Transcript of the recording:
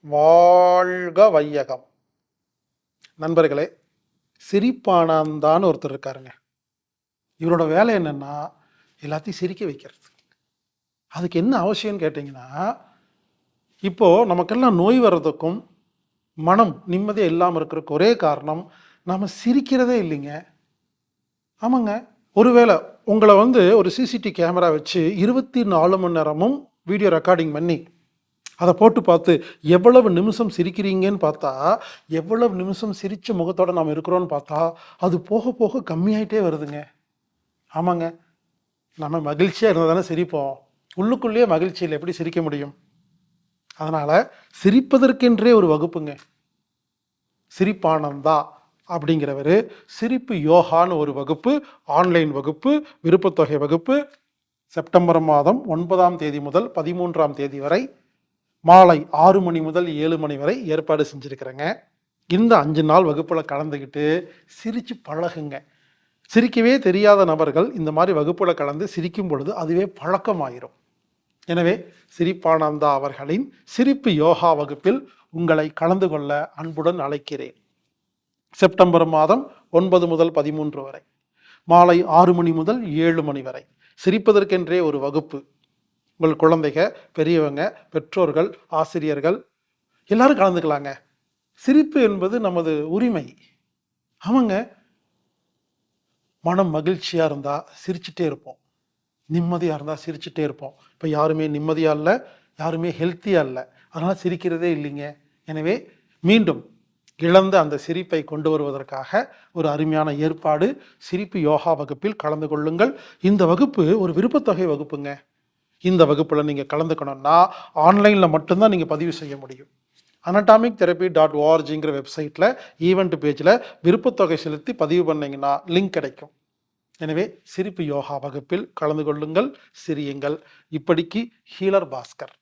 வாழ்க வையகம். நண்பர்களே சிரிப்பானாந்தான்னு ஒருத்தர் இருக்காருங்க. இவரோட வேலை என்னென்னா எல்லாத்தையும் சிரிக்க வைக்கிறது. அதுக்கு என்ன அவசியம்னு கேட்டிங்கன்னா இப்போது நமக்கெல்லாம் நோய் வர்றதுக்கும் மனம் நிம்மதியாக இல்லாமல் இருக்கிறதுக்கு ஒரே காரணம் நாம் சிரிக்கிறதே இல்லைங்க. ஆமாங்க. ஒருவேளை உங்களை வந்து ஒரு சிசிடி கேமரா வச்சு இருபத்தி நாலு மணி நேரமும் வீடியோ ரெக்கார்டிங் பண்ணி அதை போட்டு பார்த்து எவ்வளவு நிமிஷம் சிரிக்கிறீங்கன்னு பார்த்தா எவ்வளவு நிமிஷம் சிரிச்ச முகத்தோடு நாம் இருக்கிறோன்னு பார்த்தா அது போக போக கம்மியாயிட்டே வருதுங்க. ஆமாங்க. நம்ம மகிழ்ச்சியாக இருந்தால் தானே சிரிப்போம். உள்ளுக்குள்ளேயே மகிழ்ச்சியில் எப்படி சிரிக்க முடியும்? அதனால் சிரிப்பதற்கென்றே ஒரு வகுப்புங்க. சிரிப்பானந்தா அப்படிங்கிறவர் சிரிப்பு யோகான்னு ஒரு வகுப்பு ஆன்லைன் வகுப்பு விருப்பத்தொகை வகுப்பு செப்டம்பர் மாதம் ஒன்பதாம் தேதி முதல் பதிமூன்றாம் தேதி வரை மாலை ஆறு மணி முதல் ஏழு மணி வரை ஏற்பாடு செஞ்சுருக்கிறேங்க. இந்த அஞ்சு நாள் வகுப்பில் கலந்துக்கிட்டு சிரித்து பழகுங்க. சிரிக்கவே தெரியாத நபர்கள் இந்த மாதிரி வகுப்பில் கலந்து சிரிக்கும் பொழுது அதுவே பழக்கமாயிரும். எனவே சிரிப்பானந்தா அவர்களின் சிரிப்பு யோகா வகுப்பில் உங்களை கலந்து கொள்ள அன்புடன் அழைக்கிறேன். செப்டம்பர் மாதம் ஒன்பது முதல் பதிமூன்று வரை. மாலை ஆறு மணி முதல் ஏழு மணி வரை. சிரிப்பதற்கென்றே ஒரு வகுப்பு. உங்கள் குழந்தைங்க பெரியவங்க பெற்றோர்கள் ஆசிரியர்கள் எல்லாரும் கலந்துக்கலாங்க. சிரிப்பு என்பது நமது உரிமை. ஆமாங்க. மனம் மகிழ்ச்சியாக இருந்தால் சிரிச்சுட்டே இருப்போம். நிம்மதியாக இருந்தால் சிரிச்சுட்டே இருப்போம். இப்போ யாருமே நிம்மதியாக இல்லை யாருமே ஹெல்த்தியாக இல்லை. அதனால் சிரிக்கிறதே இல்லைங்க. எனவே மீண்டும் இழந்த அந்த சிரிப்பை கொண்டு வருவதற்காக ஒரு அருமையான ஏற்பாடு. சிரிப்பு யோகா வகுப்பில் கலந்து கொள்ளுங்கள். இந்த வகுப்பு ஒரு விருப்பத்தொகை வகுப்புங்க. இந்த வகுப்பில் நீங்கள் கலந்துக்கணும்னா ஆன்லைனில் மட்டும்தான் நீங்கள் பதிவு செய்ய முடியும். அனட்டாமிக் தெரப்பி டாட் ஓஆர்ஜிங்கிற வெப்சைட்டில் ஈவெண்ட் பேஜில் விருப்பத்தொகை செலுத்தி பதிவு பண்ணிங்கன்னா லிங்க் கிடைக்கும். எனவே சிரிப்பு யோகா வகுப்பில் கலந்து கொள்ளுங்கள் சிரியுங்கள். இப்படிக்கு ஹீலர் பாஸ்கர்.